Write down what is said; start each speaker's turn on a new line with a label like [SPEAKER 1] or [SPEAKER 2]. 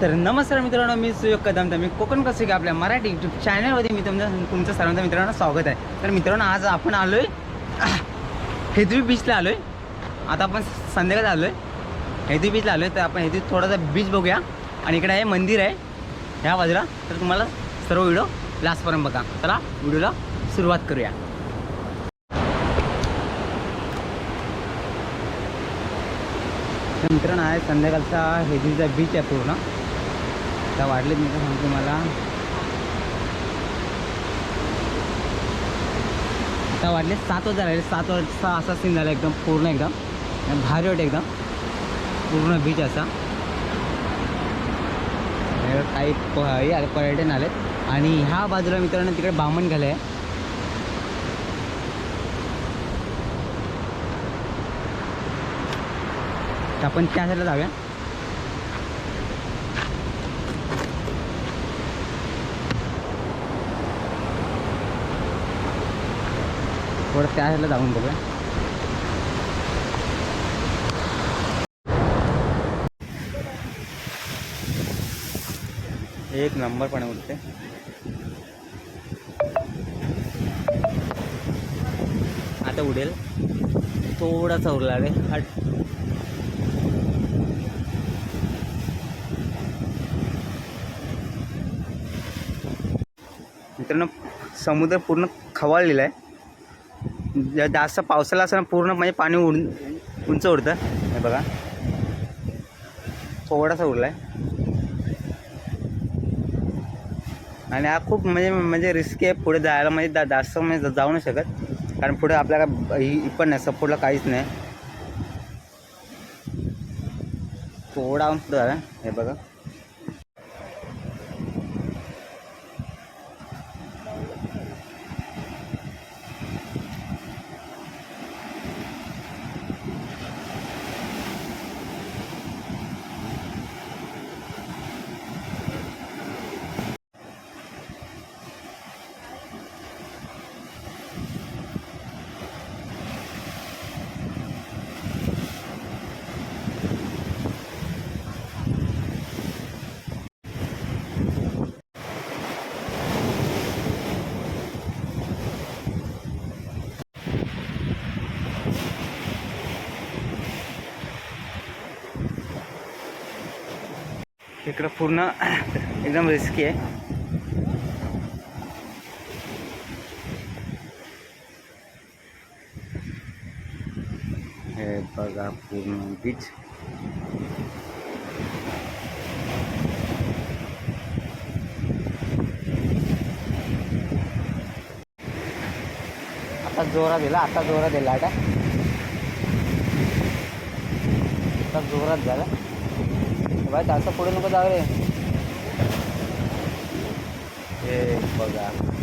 [SPEAKER 1] तर नमस्कार मित्रांनो मी सुयोग कदम. तर मी कोकण कसं की आपल्या मराठी यूट्यूब चॅनलमध्ये मी तुमच्या तुमचं सर्वांचं मित्रांनो स्वागत आहे. तर मित्रांनो आज आपण आलो आहे हेदवी बीचला आलो आहे आता आपण संध्याकाळी आलो आहे हेदवी बीचला आलो आहे तर आपण हेदवी थोडासा बीच बघूया. आणि इकडे आहे मंदिर आहे. ह्या बाजूला. तर तुम्हाला सर्व व्हिडिओ लास्टपर्यंत बघा. चला व्हिडिओला सुरुवात करूया. तर मित्रांनो आहे संध्याकाळचा हेदवीचा बीच आहे पूर्ण. आता वाढले मी तर सांगतो मला आता वाढले सात वाजता राहिले. सात वाजता असा सीन झाला एकदम पूर्ण एकदम. भारी वाटतं एकदम. पूर्ण बीच असा. काही प हे आले पर्यटन आलेत. आणि ह्या बाजूला मित्रांनो तिकडे बामण घाले आहे. तर आपण त्या साईडला जाऊया. थोडं त्या ह्याला जाऊन बघूया. एक नंबर पण उठते आता उडेल. थोडासा उरला रे. हट. मित्रांनो समुद्र पूर्ण खवळलेला आहे. जास्त पावसाला असं पूर्ण म्हणजे पाणी उड उंच उडतं. हे बघा. थोडासा उरला आहे आणि हा खूप म्हणजे म्हणजे रिस्की आहे. पुढे जायला म्हणजे दा जास्त म्हणजे जाऊ नाही शकत. कारण पुढे आपल्याला ही पण नाही. सपोर्टला काहीच नाही. थोडा पुढे झाला हे बघा. इकडं पूर्ण एकदम रिस्की आहे हे बघा पूर्ण बीच आता जोरात दिला आता जोरात दिला आता आता जोरात झाला भाई जास्त पुढे नको जाऊ रे. हे बघा.